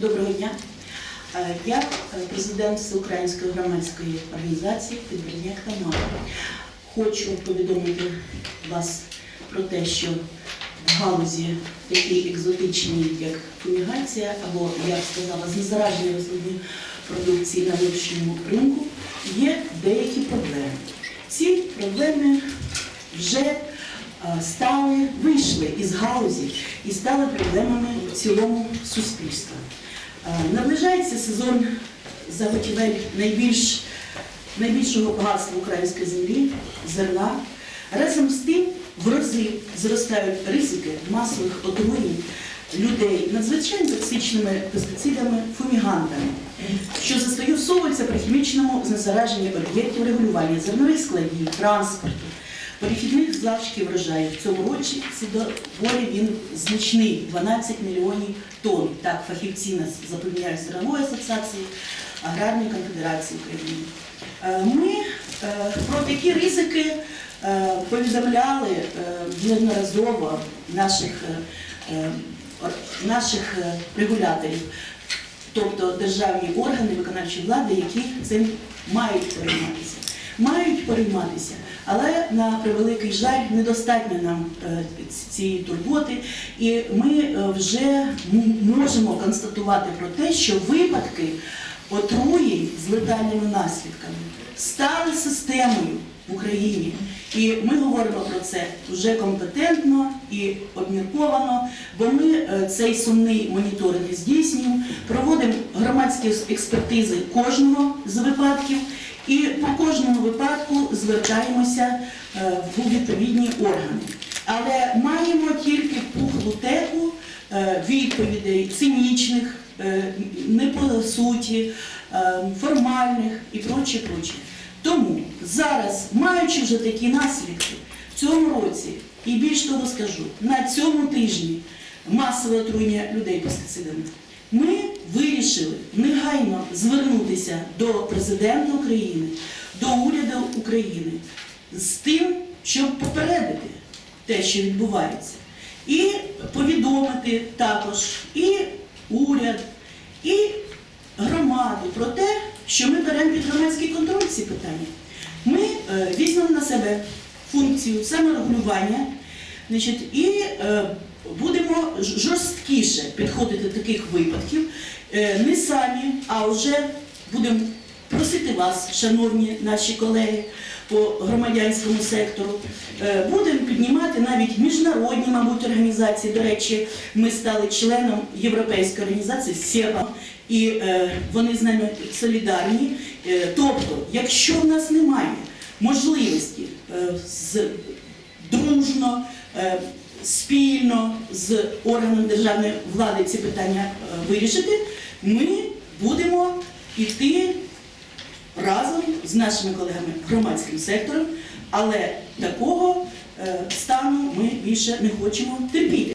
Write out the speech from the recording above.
Доброго дня. Е, Я е, президент Всеукраїнської громадської організації Підбірня Хамара. Хочу повідомити вас про те, що в галузі такі екзотичні, як фумігація, або, я б сказала, знезараження рослинної продукції на внутрішньому ринку, є деякі проблеми. Ці проблеми вже е, стали, вийшли із галузі і стали проблемами в цілому суспільства. Е, Наближається сезон заготівель найбільш, найбільшого багатства української землі зерна. Разом з тим в рази зростають ризики масових отруєнь людей надзвичайно токсичними пестицидами, фумігантами, що застосовуються при хімічному знезараженні об'єктів регулювання зернових складів, транспорту, перехідних залишків врожаю. В цьому році це доволі він значний 12 мільйонів тонн. Так, фахівці нас запевняють Зернової асоціації Аграрної конфедерації України. Е, Ми е, про такі ризики е, повідомляли неодноразово наших, наших регуляторів, тобто державні органи виконавчої влади, які цим мають перейматися. Мають перейматися, але на превеликий жаль недостатньо нам е, цієї турботи, і ми е, вже можемо констатувати про те, що випадки отруєнь з летальними наслідками стали системою в Україні. І ми говоримо про це вже компетентно і обмірковано, бо ми е, цей сумний моніторинг здійснюємо, проводимо громадські експертизи кожного з випадків. І по кожному випадку звертаємося е, в відповідні органи. Але маємо тільки пухлу теку е, відповідей цинічних, е, не по суті, формальних і проче, проче. Тому зараз, маючи вже такі наслідки, в цьому році, і більш того скажу, на цьому тижні масове отруєння людей пестицидами, ми вирішили негайно звернутися до президента України, до уряду України з тим, щоб попередити те, що відбувається, і повідомити також і уряд, і громаду про те, що ми беремо під громадський контроль ці питання. Ми е, візьмемо на себе функцію саморегулювання значить, і е, жорсткіше підходити до таких випадків, е, не самі, а вже будемо просити вас, шановні наші колеги по громадянському сектору, е, будемо піднімати навіть міжнародні, мабуть, організації. До речі, ми стали членом Європейської організації СЕПА, і е, вони з нами солідарні. Тобто, якщо в нас немає можливості з дружно, спільно з органом державної влади ці питання е, вирішити, ми будемо йти разом з нашими колегами громадським сектором, але такого е, стану ми більше не хочемо терпіти.